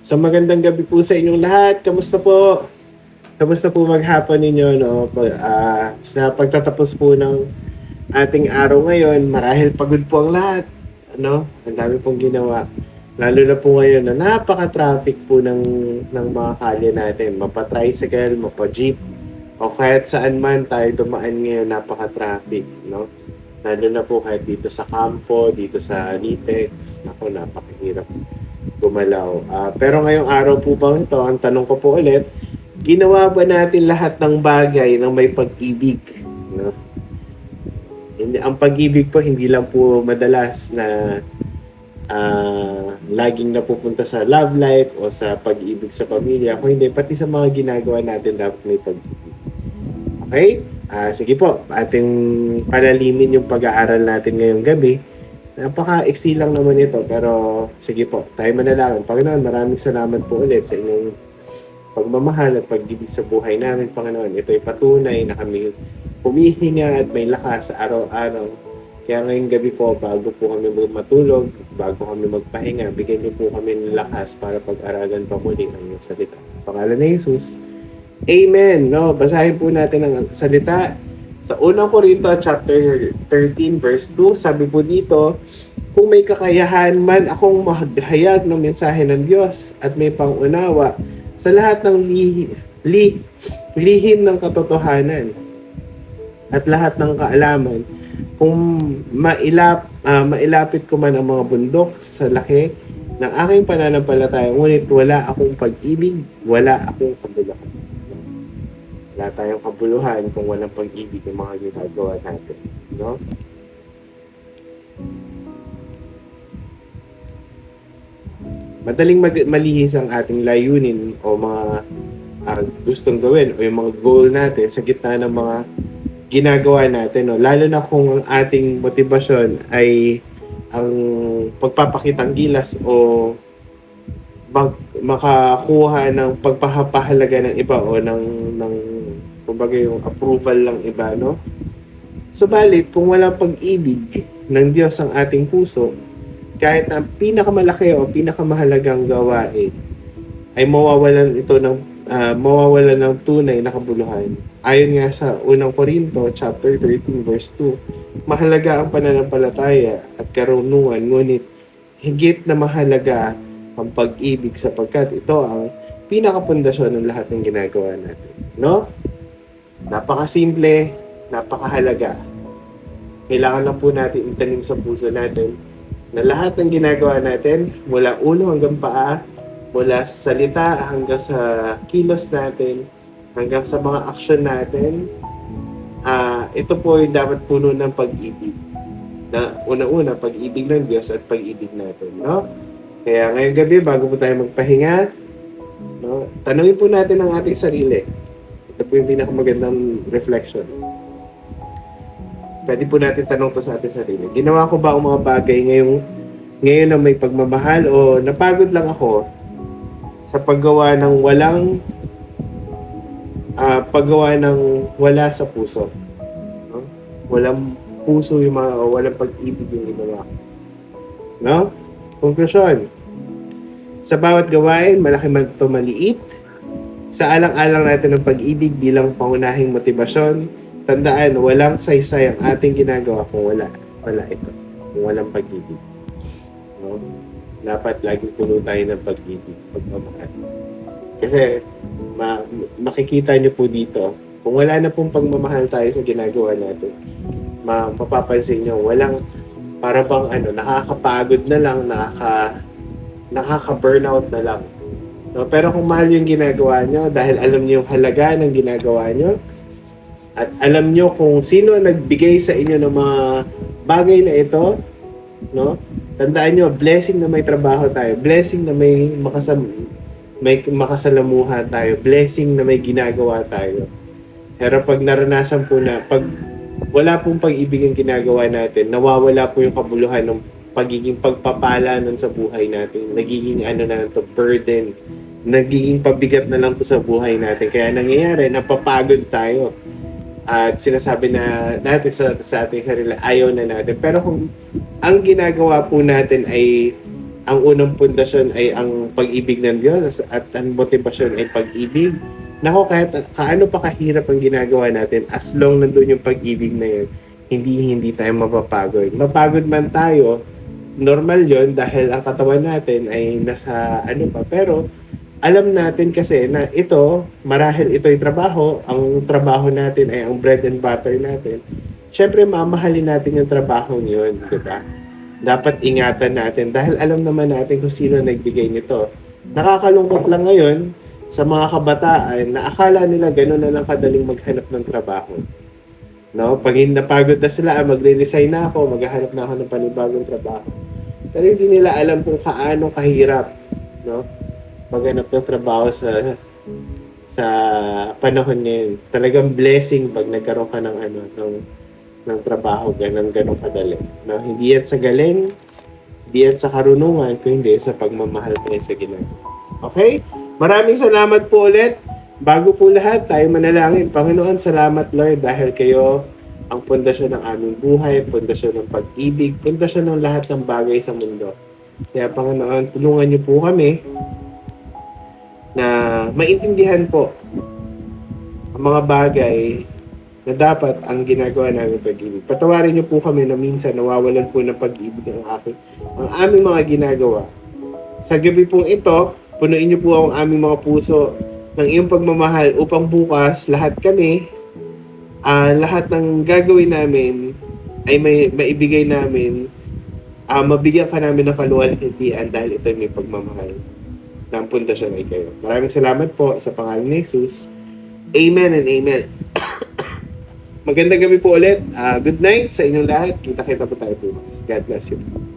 So magandang gabi po sa inyong lahat. Kamusta po? Kamusta po maghapon ninyo no? Pa- ah, sa pagtatapos po ng ating araw ngayon, marahil pagod po ang lahat. Ano? Ang dami pong ginawa. Lalo na po ngayon na napaka-traffic po ng, ng mga kalye natin. Mapa-tricycle, mapa-jeep, o kahit saan man tayo dumaan ngayon, napaka-traffic, no? Lalo na po kahit dito sa kampo, dito sa Litex, ako, napakahirap gumalaw. Ah, pero ngayong araw po bang ito, ang tanong ko po ulit, ginawa ba natin lahat ng bagay ng may pag-ibig? No? Hindi, ang pag-ibig po, hindi lang po madalas na ah, laging napupunta sa love life o sa pag-ibig sa pamilya. Kung hindi, pati sa mga ginagawa natin dapat may pag-ibig. Okay? Ah, sige po, ating palalimin yung pag-aaral natin ngayong gabi. Napaka-easy lang naman ito, pero sige po, tayo manalangin. Panginoon, maraming salamat po ulit sa inyong pagmamahal at pag-ibig sa buhay namin, Panginoon. Ito ay patunay na kami humihinga at may lakas sa araw-araw. Kaya ngayong gabi po, bago po kami matulog, bago kami magpahinga, bigyan niyo po kami ng lakas para pag-aralan pa muli ang iyong salita. Sa pangalan ni Jesus, Amen. No, basahin po natin ang salita sa unang Korinto chapter 13 verse 2. Sabi po dito, kung may kakayahan man akong maghayag ng mensahe ng Diyos at may pangunawa sa lahat ng lihi, li, lihim ng katotohanan at lahat ng kaalaman, kung mailap, ah, mailapit ko man ang mga bundok sa laki ng aking pananampalataya, ngunit wala akong pag-ibig, wala akong kabuluhan. Wala tayong kabuluhan kung walang pag-ibig ng mga ginagawa natin. No? Madaling mag- malihis ang ating layunin o mga ah, gustong gawin o yung mga goal natin sa gitna ng mga ginagawa natin. No? Lalo na kung ang ating motibasyon ay ang pagpapakitang gilas o mag, makakuha ng pagpapahalaga ng iba o ng, ng kumbaga yung approval ng iba, no? Subalit, kung walang pag-ibig ng Diyos ang ating puso, kahit ang pinakamalaki o pinakamahalagang gawain, ay mawawalan ito ng ah, mawawalan ng tunay na kabuluhan. Ayon nga sa unang Korinto chapter 13 verse 2, mahalaga ang pananampalataya at karunungan ngunit higit na mahalaga ang pag-ibig sapagkat ito ang pinakapundasyon ng lahat ng ginagawa natin. No? Napakasimple, napakahalaga. Kailangan lang po natin itanim sa puso natin na lahat ng ginagawa natin, mula ulo hanggang paa, mula sa salita hanggang sa kilos natin, hanggang sa mga aksyon natin, ah ito po ay dapat puno ng pag-ibig. Na una-una, pag-ibig ng Diyos at pag-ibig natin. No? Kaya ngayong gabi, bago po tayo magpahinga, no, tanungin po natin ang ating sarili. Ito po yung pinakamagandang reflection. Pwede po natin tanong to sa ating sarili. Ginawa ko ba ang mga bagay ngayong, ngayon na may pagmamahal o napagod lang ako sa paggawa ng walang ah, paggawa ng wala sa puso. No? Walang puso yung mga, o walang pag-ibig yung ginawa. No? Konklusyon. Sa bawat gawain, malaki man ito maliit, sa alang-alang natin ng pag-ibig bilang pangunahing motibasyon, tandaan, walang saysay ang ating ginagawa kung wala. Wala ito. Kung walang pag-ibig. No? Dapat laging puno tayo ng pag-ibig, pagmamahal. Kasi ma- makikita niyo po dito, kung wala na pong pagmamahal tayo sa ginagawa natin, ma- mapapansin niyo, walang para bang ano, nakakapagod na lang, nakaka nakaka-burnout na lang. No, pero kung mahal yung ginagawa nyo, dahil alam niyo yung halaga ng ginagawa nyo, at alam nyo kung sino nagbigay sa inyo ng mga bagay na ito, no? Tandaan nyo, blessing na may trabaho tayo, blessing na may makasam may makasalamuha tayo, blessing na may ginagawa tayo. Pero pag naranasan po na, pag wala pong pag-ibig ang ginagawa natin, nawawala po yung kabuluhan ng pagiging pagpapala nun sa buhay natin. Nagiging ano na to, burden. Nagiging pabigat na lang to sa buhay natin. Kaya nangyayari, napapagod tayo. At sinasabi na natin sa, sa ating sarili, ayaw na natin. Pero kung ang ginagawa po natin ay ang unang pundasyon ay ang pag-ibig ng Diyos at ang motivasyon ay pag-ibig. Nako, kahit kaano pa kahirap ang ginagawa natin, as long nandun yung pag-ibig na yun, hindi hindi tayo mapapagod. Mapagod man tayo, normal yon dahil ang katawan natin ay nasa ano pa. Pero alam natin kasi na ito, marahil ito ay trabaho, ang trabaho natin ay ang bread and butter natin. Siyempre, mamahalin natin yung trabaho yun, di ba? Dapat ingatan natin dahil alam naman natin kung sino nagbigay nito. Nakakalungkot lang ngayon sa mga kabataan na akala nila gano'n na lang kadaling maghanap ng trabaho. No? Pag napagod na sila, ah, magre-resign na ako, maghahanap na ako ng panibagong trabaho. Pero hindi nila alam kung kaano kahirap, no? Maghanap ng trabaho sa sa panahon ngayon. Talagang blessing pag nagkaroon ka ng ano, ng, ng trabaho ganang ganong kadali. No? Hindi yan sa galing, hindi yan sa karunungan, kundi sa pagmamahal yan sa ginagawa. Okay? Maraming salamat po ulit. Bago po lahat, tayo manalangin. Panginoon, salamat Lord dahil kayo ang pundasyon ng aming buhay, pundasyon ng pag-ibig, pundasyon ng lahat ng bagay sa mundo. Kaya Panginoon, tulungan niyo po kami na maintindihan po ang mga bagay na dapat ang ginagawa namin pag-ibig. Patawarin niyo po kami na minsan nawawalan po ng pag-ibig ang aking, ang aming mga ginagawa. Sa gabi pong ito, punuin niyo po ang aming mga puso ng iyong pagmamahal upang bukas lahat kami, ah lahat ng gagawin namin ay may maibigay namin, ah mabigyan ka namin ng kaluwalhatian dahil ito ay may pagmamahal na ang pundasyon ay kayo. Maraming salamat po sa pangalan ni Jesus. Amen and amen. Magandang gabi po ulit. Ah, good night sa inyong lahat. Kita-kita po tayo bukas. God bless you.